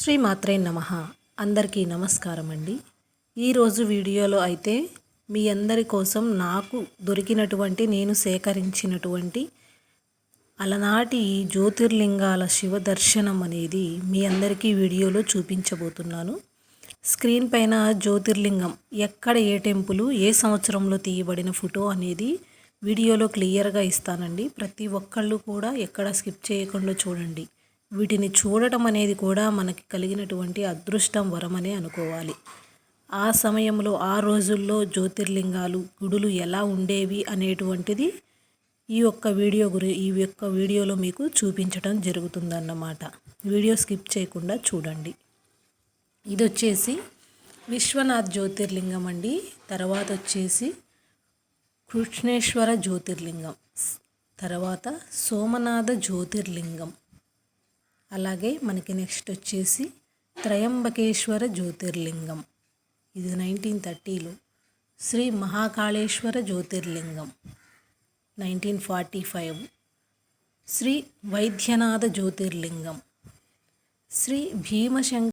శ్రీ మాత్రే నమ. అందరికీ నమస్కారం అండి ఈరోజు వీడియోలో అయితే మీ అందరి కోసం నాకు దొరికినటువంటి నేను సేకరించినటువంటి అలనాటి జ్యోతిర్లింగాల శివ దర్శనం అనేది మీ అందరికీ వీడియోలో చూపించబోతున్నాను. స్క్రీన్ పైన జ్యోతిర్లింగం ఎక్కడ ఏ టెంపుల్ ఏ సంవత్సరంలో తీయబడిన ఫోటో అనేది వీడియోలో క్లియర్గా ఇస్తానండి. ప్రతి ఒక్కళ్ళు కూడా ఎక్కడ స్కిప్ చేయకుండా చూడండి. వీటిని చూడటం అనేది కూడా మనకి కలిగినటువంటి అదృష్టం వరమనే అనుకోవాలి. ఆ సమయంలో ఆ రోజుల్లో జ్యోతిర్లింగాలు గుడులు ఎలా ఉండేవి అనేటువంటిది ఈ యొక్క వీడియో గురి ఈ యొక్క వీడియోలో మీకు చూపించడం జరుగుతుందన్నమాట. వీడియో స్కిప్ చేయకుండా చూడండి. ఇది వచ్చేసి విశ్వనాథ్ జ్యోతిర్లింగం అండి. తర్వాత వచ్చేసి కృష్ణేశ్వర జ్యోతిర్లింగం. తర్వాత సోమనాథ జ్యోతిర్లింగం. అలాగే మనకి నెక్స్ట్ వచ్చేసి త్రయంబకేశ్వర జ్యోతిర్లింగం. ఇది నైన్టీన్ థర్టీలో శ్రీ మహాకాళేశ్వర జ్యోతిర్లింగం. Nineteen forty five Shri Vaidyanath జ్యోతిర్లింగం. శ్రీ భీమశంకర్